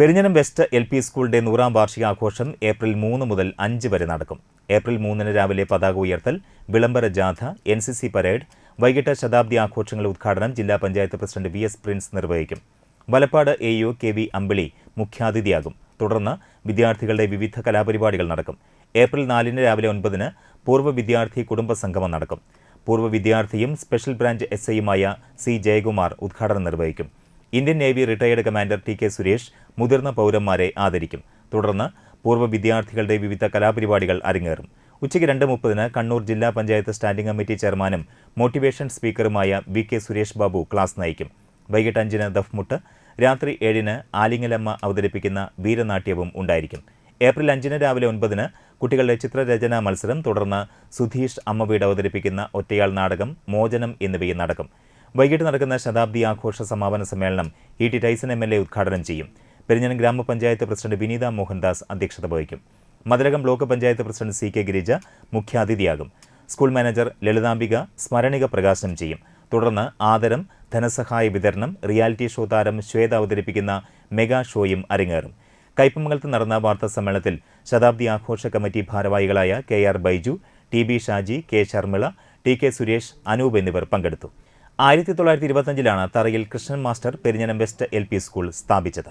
Perinjanam west L P സ്കൂളിന്റെ നൂറാം വാർഷികാഘോഷം April മൂന്ന് മുതൽ അഞ്ച് വരെ നടക്കും. ഏപ്രിൽ മൂന്നിന് രാവിലെ പതാക ഉയർത്തൽ വിളംബര ജാഥ എൻ സി സി പരേഡ് വൈകിട്ട് ശതാബ്ദി ആഘോഷങ്ങളുടെ ഉദ്ഘാടനം ജില്ലാ panchayat president V S Prince നിർവഹിക്കും. Valappad A U K V Ambili മുഖ്യാതിഥിയാകും. തുടർന്ന് വിദ്യാർത്ഥികളുടെ വിവിധ കലാപരിപാടികൾ നടക്കും. ഏപ്രിൽ നാലിന് രാവിലെ ഒൻപതിന് പൂർവ വിദ്യാർത്ഥി കുടുംബ സംഗമം നടക്കും. പൂർവ വിദ്യാർത്ഥിയും സ്പെഷ്യൽ ബ്രാഞ്ച് എസ് ഐയുമായ സി ജയകുമാർ ഉദ്ഘാടനം നിർവഹിക്കും. Indian navy retired commander T K Suresh മുതിർന്ന പൗരന്മാരെ ആദരിക്കും. തുടർന്ന് പൂർവ വിദ്യാർത്ഥികളുടെ വിവിധ കലാപരിപാടികൾ അരങ്ങേറും. ഉച്ചയ്ക്ക് രണ്ട് മുപ്പതിന് കണ്ണൂർ ജില്ലാ പഞ്ചായത്ത് സ്റ്റാൻഡിംഗ് കമ്മിറ്റി ചെയർമാനും motivation സ്പീക്കറുമായ V K Suresh Babu class നയിക്കും. വൈകിട്ട് അഞ്ചിന് ദഫ്മുട്ട് രാത്രി ഏഴിന് ആലിംഗലമ്മ അവതരിപ്പിക്കുന്ന വീരനാട്യവും ഉണ്ടായിരിക്കും. ഏപ്രിൽ അഞ്ചിന് രാവിലെ ഒൻപതിന് കുട്ടികളുടെ ചിത്രരചനാ മത്സരം തുടർന്ന് സുധീഷ് അമ്മവീട് അവതരിപ്പിക്കുന്ന ഒറ്റയാൾ നാടകം മോചനം എന്നിവയും നടക്കും. വൈകിട്ട് നടക്കുന്ന ശതാബ്ദി ആഘോഷ സമാപന സമ്മേളനം E T Tyson M L A ഉദ്ഘാടനം ചെയ്യും. പെരിഞ്ഞനം ഗ്രാമപഞ്ചായത്ത് പ്രസിഡന്റ് വിനീത മോഹൻദാസ് അധ്യക്ഷത വഹിക്കും. Mathilakam block panchayat president C K Girija മുഖ്യാതിഥിയാകും. സ്കൂൾ മാനേജർ ലളിതാംബിക സ്മരണിക പ്രകാശനം ചെയ്യും. തുടർന്ന് ആദരം ധനസഹായ വിതരണം റിയാലിറ്റി ഷോ താരം ശ്വേത അവതരിപ്പിക്കുന്ന മെഗാ ഷോയും അരങ്ങേറും. കയ്പമംഗലത്ത് നടന്ന വാർത്താ സമ്മേളനത്തിൽ ശതാബ്ദി ആഘോഷ കമ്മിറ്റി ഭാരവാഹികളായ K R Baiju T B Shaji K Sharmila T K Suresh Anoop എന്നിവർ പങ്കെടുത്തു. ആയിരത്തി തൊള്ളായിരത്തി ഇരുപത്തഞ്ചിലാണ് Tharayil Krishnan master Perinjanam west L P school സ്ഥാപിച്ചത്.